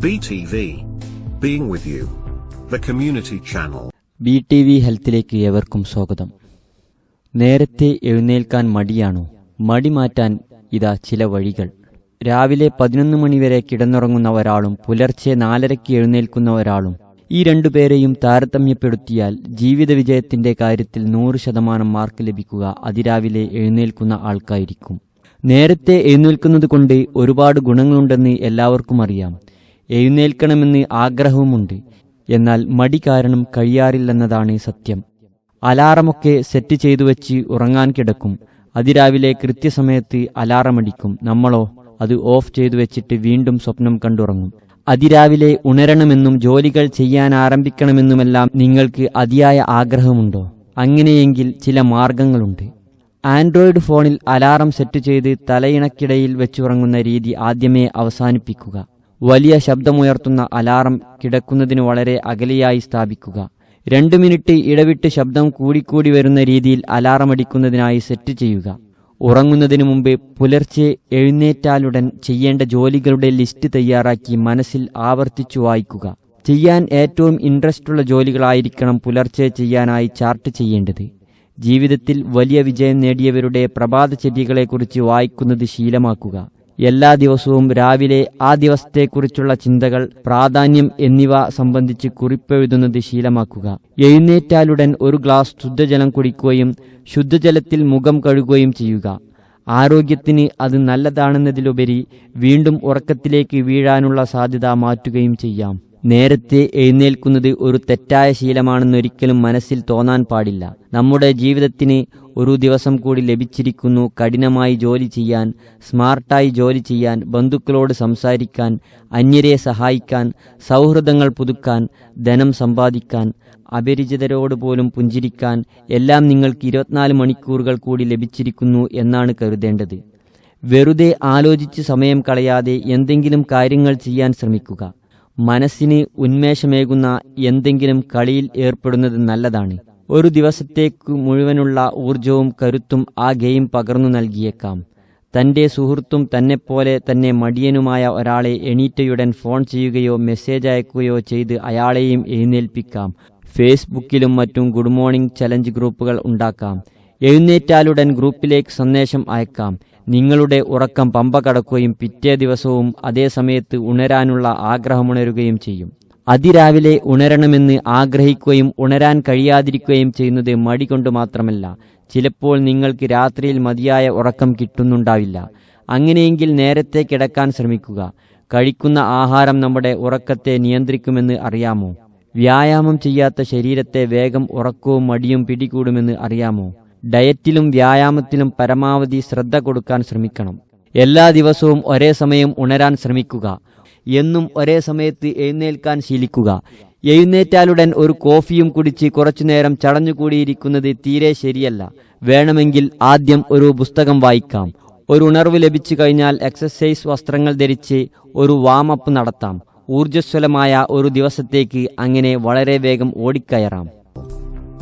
BTV. Being with you. The community channel. B T V ഹെൽത്തിലേക്ക് ഏവർക്കും സ്വാഗതം നേരത്തെ എഴുന്നേൽക്കാൻ മടിയാണോ മടി മാറ്റാൻ ഇതാ ചില വഴികൾ രാവിലെ പതിനൊന്ന് മണിവരെ കിടന്നുറങ്ങുന്ന ഒരാളും പുലർച്ചെ നാലരയ്ക്ക് എഴുന്നേൽക്കുന്ന ഒരാളും ഈ രണ്ടുപേരെയും താരതമ്യപ്പെടുത്തിയാൽ ജീവിത വിജയത്തിന്റെ കാര്യത്തിൽ നൂറ് ശതമാനം മാർക്ക് ലഭിക്കുക അതിരാവിലെ എഴുന്നേൽക്കുന്ന ആൾക്കായിരിക്കും നേരത്തെ എഴുന്നേൽക്കുന്നത് കൊണ്ട് ഒരുപാട് ഗുണങ്ങളുണ്ടെന്ന് എല്ലാവർക്കും അറിയാം എഴുന്നേൽക്കണമെന്ന് ആഗ്രഹവുമുണ്ട്. എന്നാൽ മടി കാരണം കഴിയാറില്ലെന്നതാണ് സത്യം. അലാറമൊക്കെ സെറ്റ് ചെയ്തു വെച്ച് ഉറങ്ങാൻ കിടക്കും. അതിരാവിലെ കൃത്യസമയത്ത് അലാറമടിക്കും. നമ്മളോ അത് ഓഫ് ചെയ്തു വെച്ചിട്ട് വീണ്ടും സ്വപ്നം കണ്ടുറങ്ങും. അതിരാവിലെ ഉണരണമെന്നും ജോലികൾ ചെയ്യാൻ ആരംഭിക്കണമെന്നുമെല്ലാം നിങ്ങൾക്ക് അതിയായ ആഗ്രഹമുണ്ടോ? അങ്ങനെയെങ്കിൽ ചില മാർഗങ്ങളുണ്ട്. ആൻഡ്രോയിഡ് ഫോണിൽ അലാറം സെറ്റ് ചെയ്ത് തലയിണക്കിടയിൽ വെച്ചുറങ്ങുന്ന രീതി ആദ്യമേ അവസാനിപ്പിക്കുക. വലിയ ശബ്ദമുയർത്തുന്ന അലാറം കിടക്കുന്നതിന് വളരെ അകലെയായി സ്ഥാപിക്കുക. രണ്ടു മിനിറ്റ് ഇടവിട്ട് ശബ്ദം കൂടിക്കൂടി വരുന്ന രീതിയിൽ അലാറം അടിക്കുന്നതിനായി സെറ്റ് ചെയ്യുക. ഉറങ്ങുന്നതിനു മുമ്പ് പുലർച്ചെ എഴുന്നേറ്റാലുടൻ ചെയ്യേണ്ട ജോലികളുടെ ലിസ്റ്റ് തയ്യാറാക്കി മനസ്സിൽ ആവർത്തിച്ചു വായിക്കുക. ചെയ്യാൻ ഏറ്റവും ഇൻട്രസ്റ്റ് ഉള്ള ജോലികളായിരിക്കണം പുലർച്ചെ ചെയ്യാനായി ചാർട്ട് ചെയ്യേണ്ടത്. ജീവിതത്തിൽ വലിയ വിജയം നേടിയവരുടെ പ്രഭാതചര്യകളെക്കുറിച്ച് വായിക്കുന്നത് ശീലമാക്കുക. എല്ലാ ദിവസവും രാവിലെ ആ ദിവസത്തെക്കുറിച്ചുള്ള ചിന്തകൾ പ്രാധാന്യം എന്നിവ സംബന്ധിച്ച് കുറിപ്പെഴുതുന്നത് ശീലമാക്കുക. എഴുന്നേറ്റാലുടൻ ഒരു ഗ്ലാസ് ശുദ്ധജലം കുടിക്കുകയും ശുദ്ധജലത്തിൽ മുഖം കഴുകുകയും ചെയ്യുക. ആരോഗ്യത്തിന് അത് നല്ലതാണെന്നതിലുപരി വീണ്ടും ഉറക്കത്തിലേക്ക് വീഴാനുള്ള സാധ്യത മാറ്റുകയും ചെയ്യാം. നേരത്തെ എഴുന്നേൽക്കുന്നത് ഒരു തെറ്റായ ശീലമാണെന്നൊരിക്കലും മനസ്സിൽ തോന്നാൻ പാടില്ല. നമ്മുടെ ജീവിതത്തിന് ഒരു ദിവസം കൂടി ലഭിച്ചിരിക്കുന്നു കഠിനമായി ജോലി ചെയ്യാൻ സ്മാർട്ടായി ജോലി ചെയ്യാൻ ബന്ധുക്കളോട് സംസാരിക്കാൻ അന്യരെ സഹായിക്കാൻ സൗഹൃദങ്ങൾ പുതുക്കാൻ ധനം സമ്പാദിക്കാൻ അപരിചിതരോട് പോലും പുഞ്ചിരിക്കാൻ എല്ലാം നിങ്ങൾക്ക് ഇരുപത്തിനാല് മണിക്കൂറുകൾ കൂടി ലഭിച്ചിരിക്കുന്നു എന്നാണ് കരുതേണ്ടത്. വെറുതെ ആലോചിച്ച് സമയം കളയാതെ എന്തെങ്കിലും കാര്യങ്ങൾ ചെയ്യാൻ ശ്രമിക്കുക. മനസ്സിന് ഉന്മേഷമേകുന്ന എന്തെങ്കിലും കളിയിൽ ഏർപ്പെടുന്നത് നല്ലതാണ്. ഒരു ദിവസത്തേക്ക് മുഴുവനുള്ള ഊർജവും കരുത്തും ആ ഗെയിം പകർന്നു നൽകിയേക്കാം. തന്റെ സുഹൃത്തും തന്നെപ്പോലെ തന്നെ മടിയനുമായ ഒരാളെ എണീറ്റയുടൻ ഫോൺ ചെയ്യുകയോ മെസ്സേജ് അയക്കുകയോ ചെയ്ത് അയാളെയും എഴുന്നേൽപ്പിക്കാം. ഫേസ്ബുക്കിലും മറ്റും ഗുഡ് മോർണിംഗ് ചലഞ്ച് ഗ്രൂപ്പുകൾ ഉണ്ടാക്കാം. എഴുന്നേറ്റാലുടൻ ഗ്രൂപ്പിലേക്ക് സന്ദേശം അയക്കാം. നിങ്ങളുടെ ഉറക്കം പമ്പ കടക്കുകയും പിറ്റേ ദിവസവും അതേ സമയത്ത് ഉണരാനുള്ള ആഗ്രഹമുണരുകയും ചെയ്യും. അതിരാവിലെ ഉണരണമെന്ന് ആഗ്രഹിക്കുകയും ഉണരാൻ കഴിയാതിരിക്കുകയും ചെയ്യുന്നത് മടി കൊണ്ട് മാത്രമല്ല ചിലപ്പോൾ നിങ്ങൾക്ക് രാത്രിയിൽ മതിയായ ഉറക്കം കിട്ടുന്നുണ്ടാവില്ല. അങ്ങനെയെങ്കിൽ നേരത്തെ കിടക്കാൻ ശ്രമിക്കുക. കഴിക്കുന്ന ആഹാരം നമ്മുടെ ഉറക്കത്തെ നിയന്ത്രിക്കുമെന്ന് അറിയാമോ? വ്യായാമം ചെയ്യാത്ത ശരീരത്തെ വേഗം ഉറക്കവും മടിയും പിടികൂടുമെന്ന് അറിയാമോ? ഡയറ്റിലും വ്യായാമത്തിലും പരമാവധി ശ്രദ്ധ കൊടുക്കാൻ ശ്രമിക്കണം. എല്ലാ ദിവസവും ഒരേ സമയം ഉണരാൻ ശ്രമിക്കുക. എന്നും ഒരേ സമയത്ത് എഴുന്നേൽക്കാൻ ശീലിക്കുക. എഴുന്നേറ്റാലുടൻ ഒരു കോഫിയും കുടിച്ച് കുറച്ചുനേരം ചടഞ്ഞുകൂടിയിരിക്കുന്നത് തീരെ ശരിയല്ല. വേണമെങ്കിൽ ആദ്യം ഒരു പുസ്തകം വായിക്കാം. ഒരു ഉണർവ് ലഭിച്ചു കഴിഞ്ഞാൽ എക്സസൈസ് വസ്ത്രങ്ങൾ ധരിച്ച് ഒരു വാമപ്പ് നടത്താം. ഊർജസ്വലമായ ഒരു ദിവസത്തേക്ക് അങ്ങനെ വളരെ വേഗം ഓടിക്കയറാം.